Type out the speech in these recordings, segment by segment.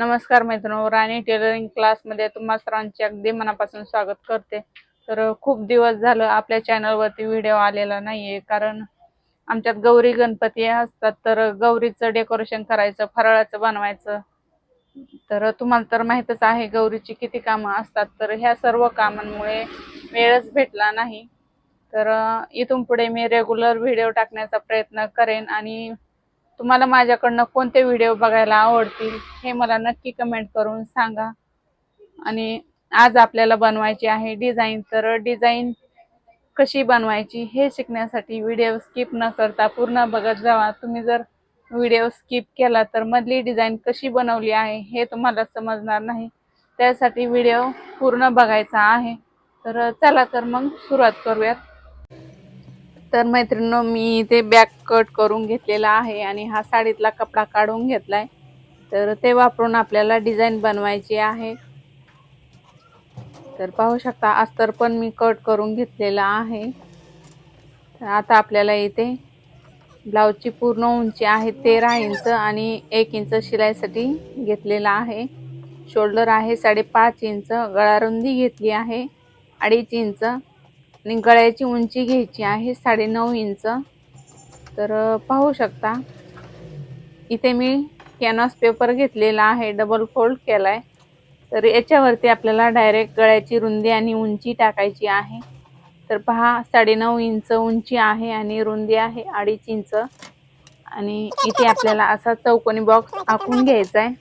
नमस्कार मित्रांनो राणी टेलरिंग क्लासमध्ये तुम्हा सर्वांचे अगदी मनापासून स्वागत करते. तर खूप दिवस झालं आपल्या चॅनलवरती व्हिडिओ आलेला नाही आहे कारण आमच्यात गौरी गणपती असतात. तर गौरीचं डेकोरेशन करायचं फराळाचं बनवायचं. तर तुम्हाला तर माहीतच आहे गौरीची किती कामं असतात. तर ह्या सर्व कामांमुळे वेळच भेटला नाही. तर इथून पुढे मी रेग्युलर व्हिडिओ टाकण्याचा प्रयत्न करेन आणि तुम्हाला माझ्याकडनं कोणते व्हिडिओ बघायला आवडतील हे मला नक्की कमेंट करून सांगा. आणि आज आपल्याला बनवायची आहे डिझाईन तर डिझाईन कशी बनवायची हे शिकण्यासाठी व्हिडिओ स्किप न करता पूर्ण बघत जावा. तुम्ही जर व्हिडिओ स्किप केला तर मधली डिझाईन कशी बनवली आहे हे तुम्हाला समजणार नाही. त्यासाठी व्हिडिओ पूर्ण बघायचा आहे. तर चला तर मग सुरुवात करूयात. तर मैत्रिणींनो मी इथे बॅक कट करून घेतलेला आहे आणि हा साडीतला कपडा काढून घेतला आहे तर ते वापरून आपल्याला डिझाईन बनवायची आहे. तर पाहू शकता अस्तर पण मी कट करून घेतलेला आहे. तर आता आपल्याला इथे ब्लाऊजची पूर्ण उंची आहे तेरा इंच आणि एक इंच शिलाईसाठी घेतलेला आहे. शोल्डर आहे साडेपाच इंच गळारुंदी घेतली आहे अडीच इंच. आणि गळ्याची उंची घ्यायची आहे साडेनऊ इंच. तर पाहू शकता. इथे मी कॅनव्हास पेपर घेतलेला आहे डबल फोल्ड केला आहे तर याच्यावरती आपल्याला डायरेक्ट गळ्याची रुंदी आणि उंची टाकायची आहे. तर पहा साडेनऊ इंच उंची आहे आणि रुंदी आहे अडीच इंच. आणि इथे आपल्याला असा चौकोनी बॉक्स आखून घ्यायचा आहे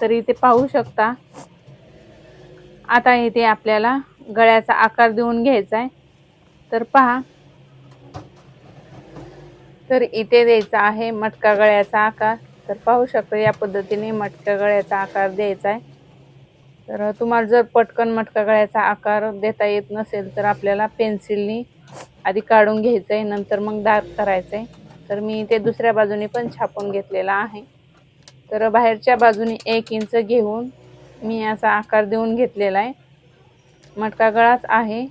तर इथे पाहू शकता. आता इथे आपल्याला गळ्याचा आकार देऊन घ्यायचा आहे. तर पहा. तर इथे द्यायचा आहे मटका गळ्याचा आकार. तर पाहू शकता या पद्धतीने मटका गळ्याचा आकार द्यायचा आहे. तर तुम्हाला जर पटकन मटका गळ्याचा आकार देता येत नसेल तर आपल्याला पेन्सिलनी आधी काढून घ्यायचं आहे नंतर मग दाग करायचं आहे तर मी इथे दुसऱ्या बाजूने पण छापून घेतलेला आहे. तर बाहेरच्या बाजूने एक इंच घेऊन मी असा आकार देऊन घेतलेला आहे. मटका गळाच आहे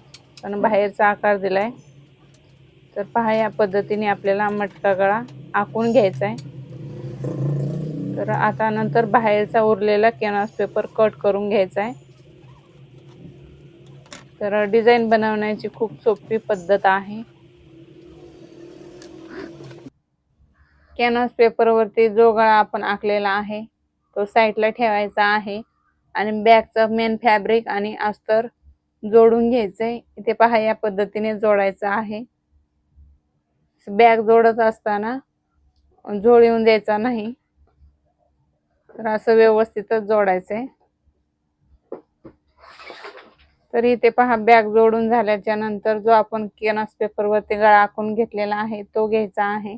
पण बाहेरचा आकार दिलाय. तर पहा या पद्धतीने आपल्याला मटका गळा आखून घ्यायचा आहे तर आता नंतर बाहेरचा उरलेला कॅनव्हास पेपर कट करून घ्यायचा आहे तर डिझाईन बनवण्याची खूप सोपी पद्धत आहे. कॅनव्हास पेपरवरती जो गळा आपण आखलेला आहे तो साईडला ठेवायचा आहे. आणि बॅगचं मेन फॅब्रिक आणि अस्तर जोडून घ्यायचंय. इथे पहा या पद्धतीने जोडायचं आहे. बॅग जोडत असताना झोळ येऊन द्यायचा नाही. तर असं व्यवस्थितच जोडायचंय. तर इथे पहा बॅग जोडून झाल्याच्यानंतर जो आपण केनस पेपरवरती गळा आखून घेतलेला आहे तो घ्यायचा आहे.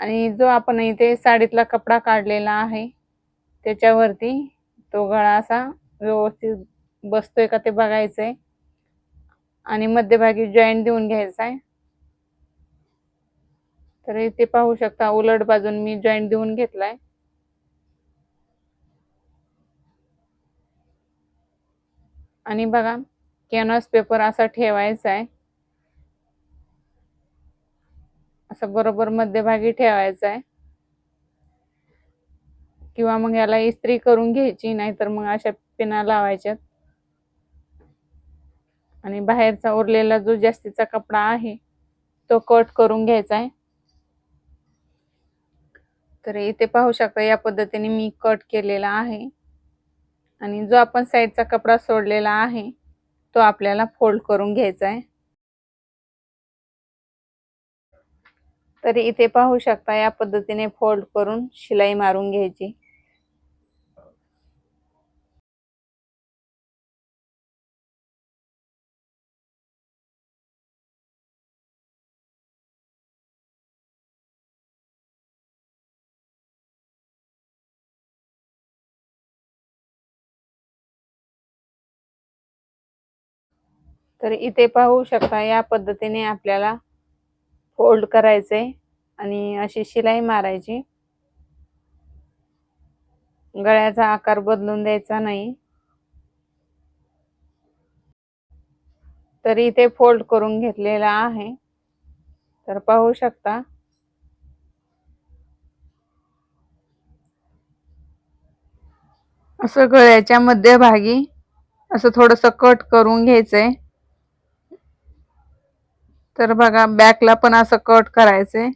आणि जो आपण इथे साडीतला कपडा काढलेला आहे त्याच्यावरती तो गळा असा व्यवस्थित बसतोय का ते बघायचंय. आणि मध्यभागी जॉईंट देऊन घ्यायचा आहे तर इथे पाहू शकता उलट बाजून मी जॉईंट देऊन घेतलाय. आणि बघा कॅनव्हास पेपर असा ठेवायचा आहे असं बरोबर मध्यभागी ठेवायचा आहे किंवा मग याला इस्त्री करून घ्यायची नाहीतर मग अशा पिना लावायच्यात. आणि बाहेरचा उरलेला जो जास्तीचा कपडा आहे तो कट करून घ्यायचा आहे. तर इथे पाहू शकता या पद्धतीने मी कट केलेला आहे. आणि जो आपण साईडचा कपडा सोडलेला आहे तो आपल्याला फोल्ड करून घ्यायचा आहे. तर इथे पाहू शकता या पद्धतीने फोल्ड करून शिलाई मारून घ्यायची. तर इथे पाहू शकता या पद्धतीने आपल्याला फोल्ड करायचे आणि अशी शिलाई मारायची. गळ्याचा आकार बदलून द्यायचा नाही. तर इथे फोल्ड करून घेतलेला आहे. तर पाहू शकता. असं गळ्याच्या मध्यभागी असं थोडस कट करून घ्यायचंय. तर बघा बॅकला पण असं कट करायचंय.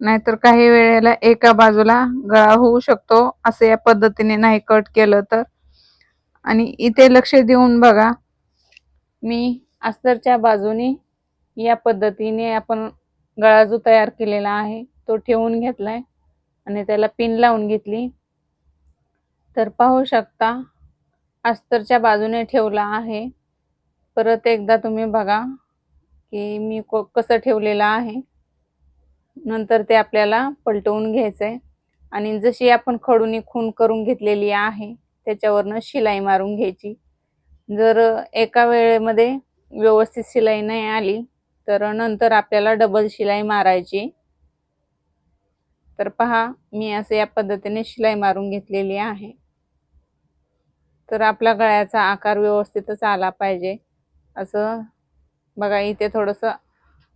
नाहीतर काही वेळेला एका बाजूला गळा होऊ शकतो असं या पद्धतीने नाही कट केलं तर. आणि इथे लक्ष देऊन बघा मी अस्तरच्या बाजूने या पद्धतीने आपण गळा जो तयार केलेला आहे तो ठेवून घेतलाय आणि त्याला पिन लावून घेतली. तर पाहू शकता अस्तरच्या बाजूने ठेवला आहे. परत एकदा तुम्ही बघा की मी कसं ठेवलेलं आहे. नंतर ते आपल्याला पलटवून घ्यायचं आहे आणि जशी आपण खडूनी खून करून घेतलेली आहे त्याच्यावरनं शिलाई मारून घ्यायची. जर एका वेळेमध्ये व्यवस्थित शिलाई नाही आली तर नंतर आपल्याला डबल शिलाई मारायची. तर पहा मी असं या पद्धतीने शिलाई मारून घेतलेली आहे. तर आपला गळ्याचा आकार व्यवस्थितच आला पाहिजे. असं बघा इथे थोडंसं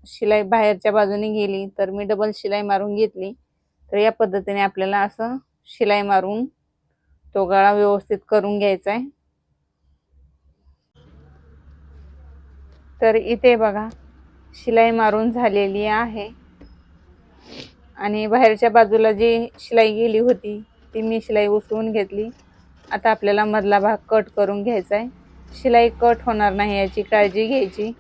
शिलाई बाहेरच्या बाजूने गेली तर मी डबल शिलाई मारून घेतली. तर या पद्धतीने आपल्याला असं शिलाई मारून तो गळा व्यवस्थित करून घ्यायचा आहे तर इथे बघा शिलाई मारून झालेली आहे. आणि बाहेरच्या बाजूला जी शिलाई गेली होती ती मी शिलाई उसवून घेतली. आता आपल्याला मधला भाग कट करून घ्यायचा आहे शिलाई कट होणार नाही याची काळजी घ्यायची.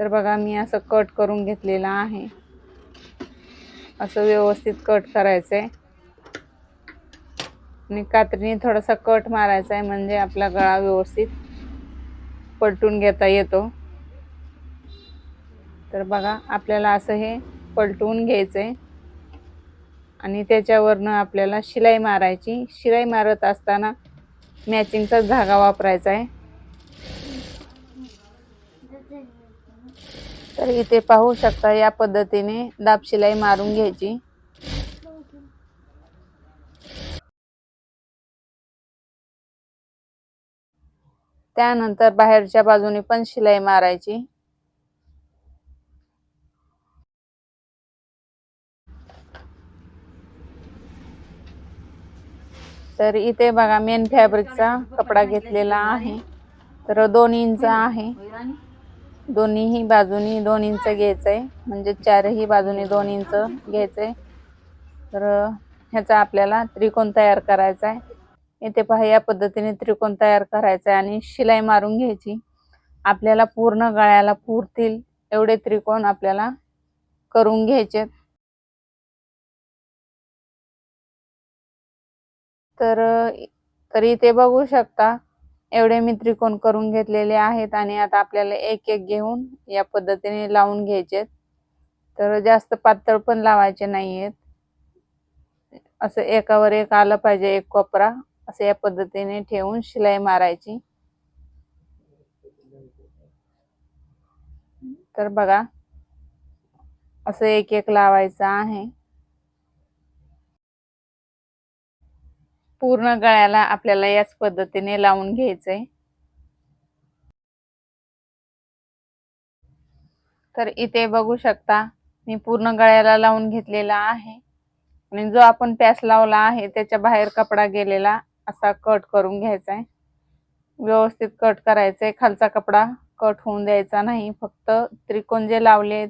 तर बघा मी असं कट करून घेतलेलं आहे. असं व्यवस्थित कट करायचं आहे आणि कात्रीने थोडासा कट मारायचा आहे म्हणजे आपला गळा व्यवस्थित पलटून घेता येतो. तर बघा आपल्याला असं हे पलटवून घ्यायचं आहे आणि त्याच्यावरनं आपल्याला शिलाई मारायची. शिलाई मारत असताना मॅचिंगचा धागा वापरायचा आहे तर इथे पाहू शकता या पद्धतीने दाब शिलाई मारून घ्यायची. त्यानंतर बाहेरच्या बाजूने पण शिलाई मारायची. तर इथे बघा मेन फॅब्रिकचा कपडा घेतलेला आहे. तर दोन इंच आहे. दोन्हीही बाजूनी दोन इंच घ्यायचं आहे म्हणजे चारही बाजूनी दोन इंच घ्यायचं आहे तर ह्याचा आपल्याला त्रिकोण तयार करायचा आहे इथे पहा या पद्धतीने त्रिकोण तयार करायचा आहे आणि शिलाई मारून घ्यायची. आपल्याला पूर्ण गळ्याला पुरतील एवढे त्रिकोण आपल्याला करून घ्यायचे तर तरी ते बघू शकता. एवढे मी त्रिकोण करून घेतलेले आहेत आणि आता आपल्याला एक एक घेऊन या पद्धतीने लावून घ्यायचे तर जास्त पातळ पण लावायचे नाही आहेत असं एकावर एक आलं पाहिजे एक कोपरा. असं या पद्धतीने ठेवून शिलाई मारायची. तर बघा असं एक एक लावायचं आहे. पूर्ण गळ्याला आपल्याला याच पद्धतीने लावून घ्यायचंय. तर इथे बघू शकता मी पूर्ण गळ्याला लावून घेतलेला आहे. आणि जो आपण पॅस लावला आहे त्याच्या बाहेर कपडा गेलेला असा कट करून घ्यायचा आहे व्यवस्थित कट करायचंय. खालचा कपडा कट होऊन द्यायचा नाही. फक्त त्रिकोण जे लावले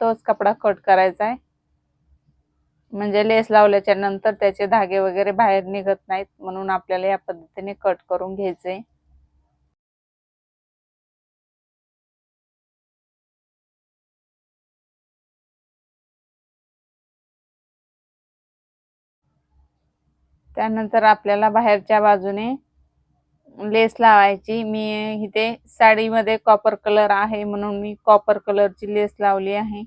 तोच कपडा कट करायचा आहे म्हणजे लेस लावल्याच्या नंतर त्याचे धागे वगैरे बाहेर निघत नाहीत म्हणून आपल्याला या पद्धतीने कट करून घ्यायचे त्यानंतर आपल्याला बाहेरच्या बाजूने लेस लावायची. मी इथे साडीमध्ये कॉपर कलर आहे म्हणून मी कॉपर कलरची लेस लावली आहे.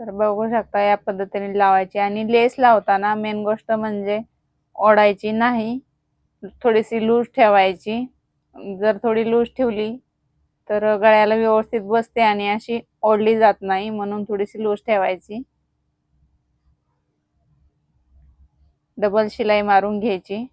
तर बघू शकता या पद्धतीने लावायची. आणि लेस लावताना मेन गोष्ट म्हणजे ओढायची नाही. थोडीशी लूज ठेवायची. जर थोडी लूज ठेवली तर गळ्याला व्यवस्थित बसते आणि अशी ओढली जात नाही म्हणून थोडीशी लूज ठेवायची. डबल शिलाई मारून घ्यायची.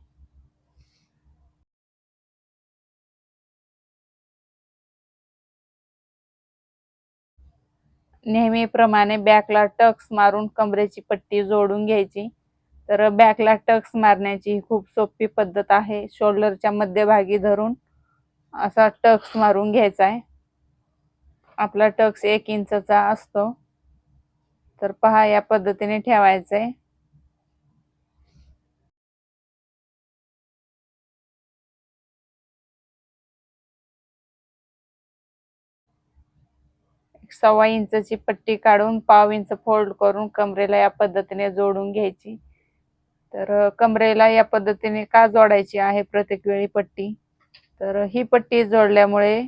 नेहमीप्रमाणे बॅकला टक्स मारून कमरेची पट्टी जोडून घ्यायची. तर बॅकला टक्स मारण्याची ही खूप सोपी पद्धत आहे. शोल्डरच्या मध्यभागी धरून असा टक्स मारून घ्यायचा आहे. आपला टक्स एक इंचचा असतो. तर पहा या पद्धतीने ठेवायचं आहे सव्वा इंचची पट्टी काढून पाव इंच फोल्ड करून कमरेला या पद्धतीने जोडून घ्यायची. तर कमरेला या पद्धतीने का जोडायची आहे प्रत्येक वेळी पट्टी? तर ही पट्टी जोडल्यामुळे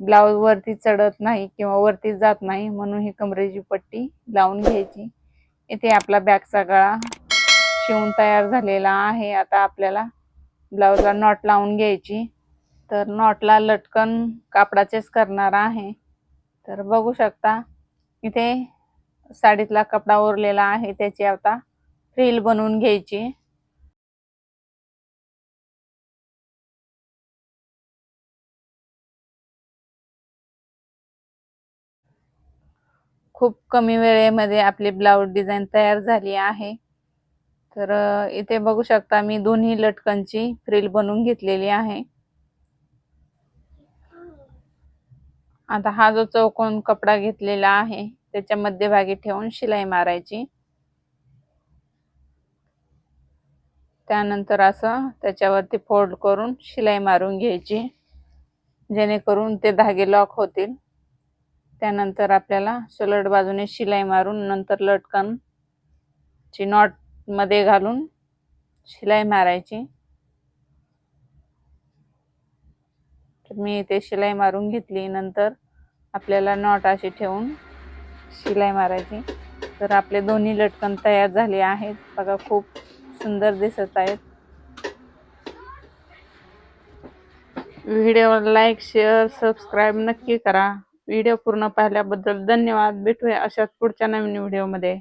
ब्लाऊज वरती चढत नाही किंवा वरती जात नाही म्हणून ही कमरेची पट्टी लावून घ्यायची. इथे आपला बॅगचा गळा शिवून तयार झालेला आहे. आता आपल्याला ब्लाऊजला नॉट लावून घ्यायची. तर नॉटला लटकन कापडाचेच करणार आहे. तर बघू शकता इथे साडीतला कपडा उरलेला आहे त्याची आता फ्रील बनवून घ्यायची. खूप कमी वेळेमध्ये आपली ब्लाऊज डिझाईन तयार झाली आहे. तर इथे बघू शकता मी दोन्ही लटकनची फ्रील बनवून घेतलेली आहे. आता हा जो चौकोन कपडा घेतलेला आहे त्याच्या मध्यभागी ठेवून शिलाई मारायची. त्यानंतर असं त्याच्यावरती फोल्ड करून शिलाई मारून घ्यायची जेणेकरून ते धागे लॉक होतील. त्यानंतर आपल्याला सलट बाजूने शिलाई मारून नंतर लटकन ची नॉटमध्ये घालून शिलाई मारायची. तर मी इथे शिलाई मारून घेतली. नंतर आपल्याला नॉट अशी ठेवून शिलाई मारायची. तर आपले दोन्ही लटकन तयार झाले आहेत. बघा खूप सुंदर दिसत आहेत. व्हिडिओला लाईक शेअर सबस्क्राईब नक्की करा. व्हिडिओ पूर्ण पाहिल्याबद्दल धन्यवाद. भेटूया अशाच पुढच्या नवीन व्हिडिओमध्ये.